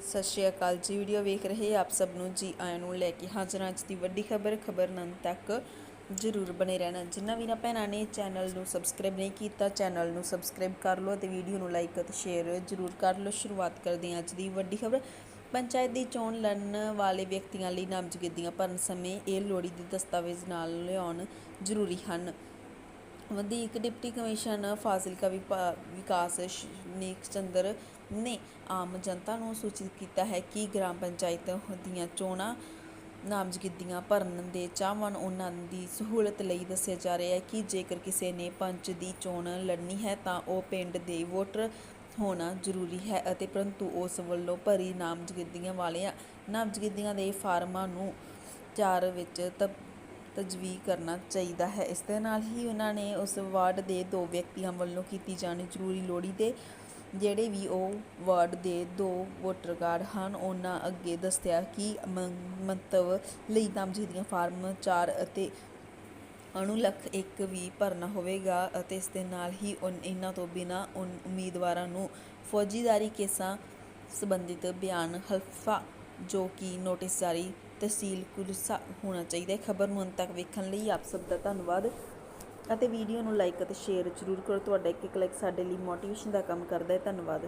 ਸਤਿ ਸ਼੍ਰੀ ਅਕਾਲ ਜੀ। ਵੀਡੀਓ ਵੇਖ ਰਹੇ ਆਪ ਸਭ ਨੂੰ ਜੀ ਆਇਆਂ ਨੂੰ ਲੈ ਕੇ ਹਾਜ਼ਰ ਅੱਜ ਦੀ ਵੱਡੀ ਖਬਰ ਖਬਰ ਨੰਨ ਤੱਕ ਜ਼ਰੂਰ ਬਣੇ ਰਹਿਣਾ। ਜਿਨ੍ਹਾਂ ਵੀਰਾਂ ਭੈਣਾਂ ਨੇ ਚੈਨਲ ਨੂੰ ਸਬਸਕ੍ਰਾਈਬ ਨਹੀਂ ਕੀਤਾ, ਚੈਨਲ ਨੂੰ ਸਬਸਕ੍ਰਾਈਬ ਕਰ ਲਓ ਤੇ ਵੀਡੀਓ ਨੂੰ ਲਾਈਕ ਅਤੇ ਸ਼ੇਅਰ ਜ਼ਰੂਰ ਕਰ ਲਓ। ਸ਼ੁਰੂਆਤ ਕਰਦੇ ਹਾਂ ਅੱਜ ਦੀ ਵੱਡੀ ਖਬਰ। ਪੰਚਾਇਤ ਦੀ ਚੋਣ ਲੜਨ ਵਾਲੇ ਵਿਅਕਤੀਆਂ ਲਈ ਨਾਮਜ਼ਦਗੀਆਂ ਭਰਨ ਸਮੇਂ ਇਹ ਲੋੜੀ ਦੇ ਦਸਤਾਵੇਜ਼ ਨਾਲ ਲਿਆਉਣ ਜ਼ਰੂਰੀ ਹਨ। ਵਧੀਕ ਡਿਪਟੀ ਕਮਿਸ਼ਨਰ ਫਾਜ਼ਿਲਕਾ ਵਿਭਾ- ਵਿਕਾਸ ਸ਼ਨੀਕ ਚੰਦਰ ਨੇ ਆਮ ਜਨਤਾ ਨੂੰ ਸੂਚਿਤ ਕੀਤਾ ਹੈ ਕਿ ਗ੍ਰਾਮ ਪੰਚਾਇਤ ਦੀਆਂ ਚੋਣਾਂ ਨਾਮਜ਼ਦਗੀਆਂ ਭਰਨ ਦੇ ਚਾਹਵਾਨ ਉਹਨਾਂ ਦੀ ਸਹੂਲਤ ਲਈ ਦੱਸਿਆ ਜਾ ਰਿਹਾ ਹੈ ਕਿ ਜੇਕਰ ਕਿਸੇ ਨੇ ਪੰਚ ਦੀ ਚੋਣ ਲੜਨੀ ਹੈ ਤਾਂ ਉਹ ਪਿੰਡ ਦੇ ਵੋਟਰ ਹੋਣਾ ਜ਼ਰੂਰੀ ਹੈ ਅਤੇ ਪਰੰਤੂ ਉਸ ਵੱਲੋਂ ਭਰੀ ਨਾਮਜ਼ਦਗੀਆਂ ਵਾਲਿਆਂ, ਨਾਮਜ਼ਦਗੀਆਂ ਦੇ ਫਾਰਮਾਂ ਨੂੰ ਚਾਰ ਵਿੱਚ ਤਜਵੀਜ਼ ਕਰਨਾ ਚਾਹੀਦਾ ਹੈ। ਇਸ ਦੇ ਨਾਲ ਹੀ ਉਹਨਾਂ ਨੇ ਉਸ ਵਾਰਡ ਦੇ ਦੋ ਵਿਅਕਤੀਆਂ ਵੱਲੋਂ ਕੀਤੀ ਜਾਣੀ ਜ਼ਰੂਰੀ ਲੋੜੀ ਦੇ ਜਿਹੜੇ ਵੀ ਉਹ ਵਾਰਡ ਦੇ ਦੋ ਵੋਟਰ ਕਾਰਡ ਹਨ, ਉਹਨਾਂ ਅੱਗੇ ਦੱਸਿਆ ਕਿ ਮੰ- ਮੰਤਵ ਲਈ ਨਾਮਜ਼ਦਗੀਆਂ ਫਾਰਮ 4 ਅਤੇ ਅਣੂ ਲੱਖ ਇੱਕ ਵੀ ਭਰਨਾ ਹੋਵੇਗਾ ਅਤੇ ਇਸ ਦੇ ਨਾਲ ਹੀ ਇਹਨਾਂ ਤੋਂ ਬਿਨਾ ਉਮੀਦਵਾਰਾਂ ਨੂੰ ਫੌਜੀਦਾਰੀ ਕੇਸਾਂ ਸੰਬੰਧਿਤ ਬਿਆਨ ਹਲਫਾ ਜੋ ਕਿ ਨੋਟਿਸ ਜਾਰੀ ਤਹਿਸੀਲ ਕੁਲਸਾ ਹੋਣਾ ਚਾਹੀਦਾ ਹੈ। ਖਬਰ ਨੂੰ ਅੰਤ ਤੱਕ ਵੇਖਣ ਲਈ ਆਪ ਸਭ ਦਾ ਧੰਨਵਾਦ। ਅਤੇ ਵੀਡੀਓ ਨੂੰ ਲਾਈਕ ਅਤੇ ਸ਼ੇਅਰ ਜ਼ਰੂਰ ਕਰੋ। ਤੁਹਾਡਾ ਇੱਕ ਇੱਕ ਲਾਈਕ ਸਾਡੇ ਲਈ ਮੋਟੀਵੇਸ਼ਨ ਦਾ ਕੰਮ ਕਰਦਾ ਹੈ। ਧੰਨਵਾਦ।